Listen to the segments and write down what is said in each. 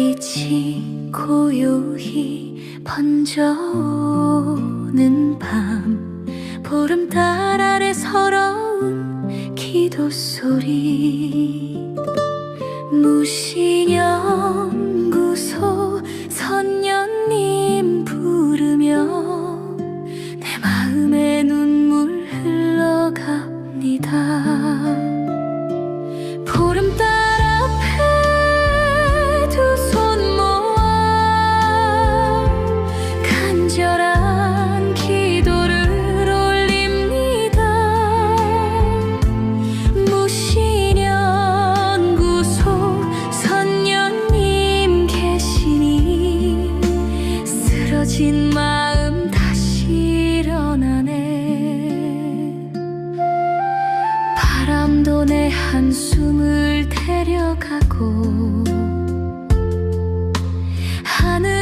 별빛이 고요히 번져오는 밤 보름달 아래 서러운 기도 소리. 무신연구소 선녀님 한숨을 데려가고 하늘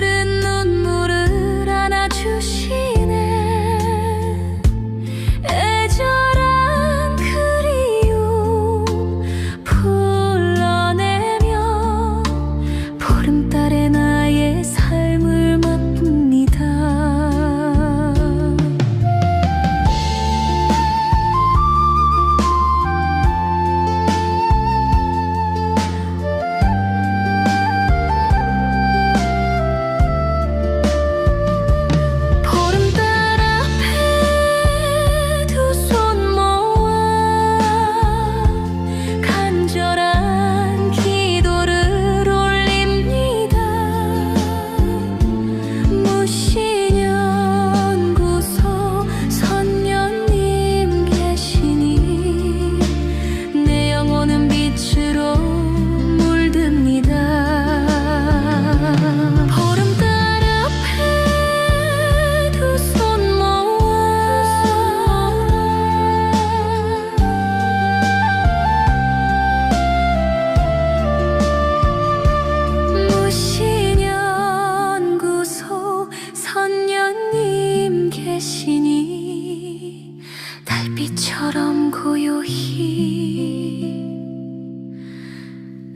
처럼 고요히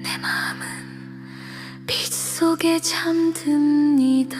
내 마음은 빛속에 잠듭니다.